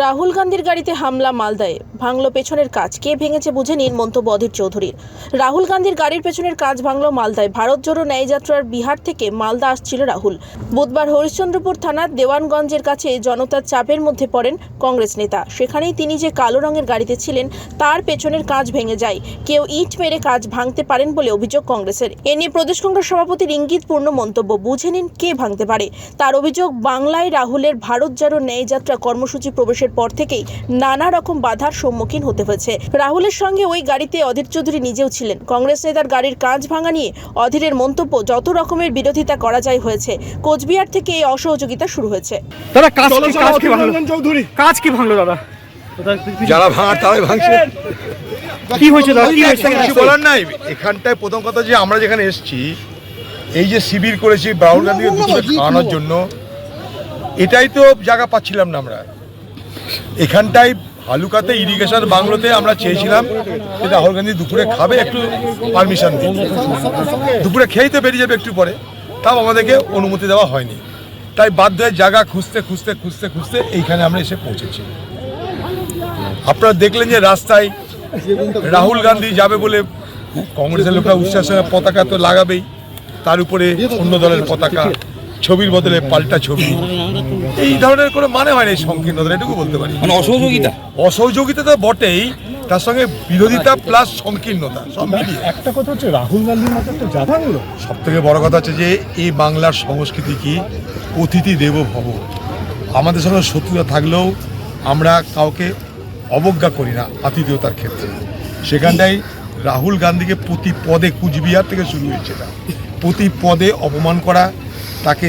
রাহুল গান্ধীর গাড়িতে হামলা মালদায়। ভাঙল পেছনের কাজ। কে ভেঙেছে বুঝে নিন মন্তব্য অধীর চৌধুরীর। রাহুল গান্ধীর গাড়ির পেছনের কাজ ভাঙল মালদায়। ভারত জোড়ো ন্যায়যাত্রার বিহার থেকে মালদা আসছিল রাহুল। বুধবার হরিশ্চন্দ্রপুর থানার দেওয়ানগঞ্জের কাছে জনতার চাপের মধ্যে পড়েন কংগ্রেস নেতা। সেখানেই তিনি যে কালো রঙের গাড়িতে ছিলেন, তার পেছনের কাজ ভেঙে যায়। কেউ ইট মেরে কাজ ভাঙতে পারেন বলে অভিযোগ কংগ্রেসের। এ নিয়ে প্রদেশ কংগ্রেস সভাপতির ইঙ্গিতপূর্ণ মন্তব্য। বুঝে নিন কে ভাঙতে পারে। তার অভিযোগ, বাংলায় রাহুলের ভারত জোড়ো ন্যায়যাত্রা কর্মসূচি প্রবেশের পর থেকেই নানা রকম বাধার সম্মুখীন হতে হয়েছে। রাহুলের সঙ্গে ওই গাড়িতে অধীর চৌধুরী নিজেও ছিলেন। কংগ্রেস নেতার গাড়ির কাঁচ ভাঙা নিয়ে অধীরের মন্তব্য যত রকমের বিরোধিতা করা যায় হয়েছে কোচবিহার থেকে এই অসহযোগিতা শুরু হয়েছে। দাদা কাজ কি কাজ কি ভাঙলো? চৌধুরী। কাজ কি ভাঙলো দাদা? যারা ভাঙার তারাই ভাঙছে। কি হয়েছে দাদা? কি হয়েছে? কিছু বলার নাই। এখানটায় প্রথম কথা যে আমরা যেখানে এসেছি এই যে শিবির করেছি রাহুল গান্ধীকে খাওয়ানোর জন্য এটাই তো জায়গা পাচ্ছিলাম না আমরা। এখানটায় হালুকাতে ইরিগেশন বাংলোতে আমরা চেয়েছিলাম যে রাহুল গান্ধী দুপুরে খাবে, একটু পারমিশন দিন। দুপুরে খেয়েই তো বেরিয়ে যাবে একটু পরে। তাও আমাদেরকে অনুমতি দেওয়া হয়নি। তাই বাধ্য জায়গা খুঁজতে খুঁজতে খুঁজতে খুঁজতে এইখানে আমরা এসে পৌঁছেছি। আপনারা দেখলেন যে রাস্তায় রাহুল গান্ধী যাবে বলে কংগ্রেসের লোকরা উচ্ছ্বাসের পতাকা তো লাগাবেই, তার উপরে অন্য দলের পতাকা ছবির বদলে পাল্টা ছবি। এই ধরনের কোনো মানে হয় না এই সংকীর্ণতা এটুকু বলতে পারি। মানে অসহযোগিতা? অসহযোগিতা তো বটেই তার সঙ্গে বিরোধিতা প্লাস সংকীর্ণতা সব মিলিয়ে। একটা কথা হচ্ছে রাহুল গান্ধীর মতো একটা জাতা হলো। সব থেকে বড় কথা হচ্ছে যে এই বাংলার সংস্কৃতি কি? অতিথি দেব ভব। আমাদের সঙ্গে শত্রুতা থাকলেও আমরা কাউকে অবজ্ঞা করি না আতিথেয়তার ক্ষেত্রে। সেখানটাই রাহুল গান্ধীকে প্রতি পদে কুচবিহার থেকে শুরু হয়েছে প্রতি পদে অপমান করা তাকে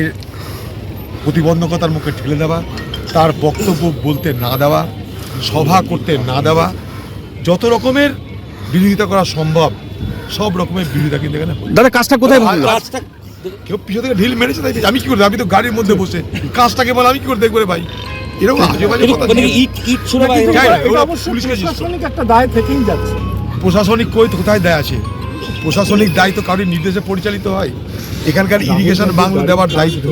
প্রতিবন্ধকতার মুখে ঠেলে দেওয়া তার বক্তব্য বলতে না দেওয়া সভা করতে না দেওয়া যত রকমের বিরোধিতা করা সম্ভব সব রকমের বিরোধিতা কিন্তু এখানে দাদা কাজটা কোথায় কাজটা কেউ পিছন থেকে ঢিল মেরেছে তাই আমি কি করব আমি তো গাড়ির মধ্যে বসে। কাজটাকে বলে আমি কি করে দেখব রে ভাই? এরকম আজে বাজে কথা একটা দায় থেকেই যাচ্ছে। প্রশাসনিক কই কোথায় দেয় আছে? প্রশাসনিক দায়িত্ব কারোর নির্দেশে পরিচালিত হয়। এখানকার ইরিগেশন বাংলো দেওয়ার দায়িত্ব।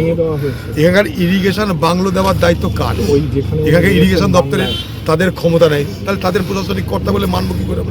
এখানকার ইরিগেশন বাংলো দেওয়ার দায়িত্ব কার? এখানকার ইরিগেশন দপ্তরে তাদের ক্ষমতা নেই। তাহলে তাদের প্রশাসনিক কর্তা বলে মানব কী করে আমরা?